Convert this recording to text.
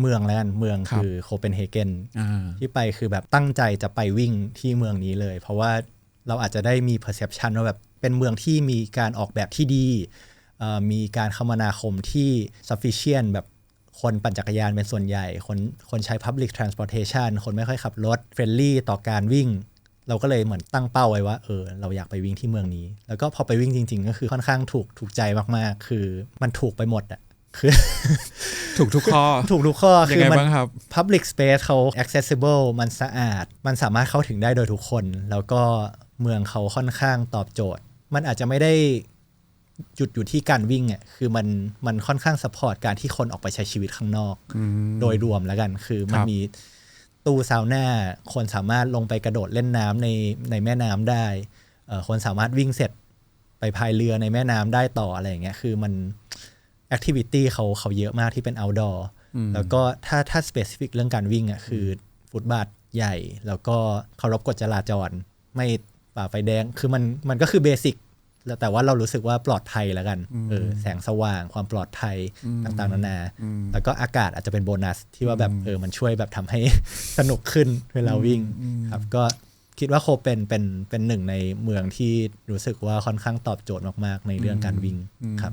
เมืองแล้วกันเมืองครับคือโคเปนเฮเกนอ่าที่ไปคือแบบตั้งใจจะไปวิ่งที่เมืองนี้เลย เพราะว่าเราอาจจะได้มี perception ว่าแบบเป็นเมืองที่มีการออกแบบที่ดีเอ่อมีการคมนาคมที่ sufficient แบบคนปั่นจักรยานเป็นส่วนใหญ่ คนคนใช้ public transportation คนไม่ค่อยขับรถ friendly ต่อการวิ่ง เราก็เลยเหมือนตั้งเป้าไว้ว่าเออเราอยากไปวิ่งที่เมืองนี้ แล้วก็พอไปวิ่งจริง ๆ ก็คือค่อนข้างถูกถูกใจมากๆ คือมันถูกไปหมดอะ คือถูกทุกข้อ ถูกทุกข้อยังคือไงมันบ้างครับ Public Space เขา accessible มันสะอาด มันสามารถเข้าถึงได้โดยทุกคน แล้วก็เมืองเขาค่อนข้างตอบโจทย์ มันอาจจะไม่ได้หยุดอยู่ที่การวิ่งอะคือมันมันค่อนข้างสปอร์ตการที่คนออกไปใช้ชีวิตข้างนอก โดยรวมแล้วกัน คือมันครับมีตู้ซาวน่าคนสามารถลงไปกระโดดเล่นน้ำในในแม่น้ำได้เอ่อคนสามารถวิ่งเสร็จไปพายเรือในแม่น้ำได้ต่ออะไรอย่างเงี้ยคือมัน แอคทิวิตี้เขาเขาเยอะมากที่เป็น outdoor แล้วก็ถ้าถ้า specific เรื่องการวิ่งอะคือฟุตบาทใหญ่ แล้วก็เคารพกฎจราจร ไม่ฝ่าไฟแดง คือมันมันก็คือเบสิกแล้วแต่ว่าเรารู้สึกว่าปลอดภัยแล้วกันเออแสงสว่างความปลอดภัยต่างๆนานา แล้วก็อากาศอาจจะเป็นโบนัสที่ว่าแบบเออมันช่วยแบบทำให้สนุกขึ้นเวลาวิ่งครับก็คิดว่าโคเป็นเป็นเป็นหนึ่งในเมืองที่รู้สึกว่าค่อนข้างตอบโจทย์มากๆ ในเรื่องการวิ่งครับ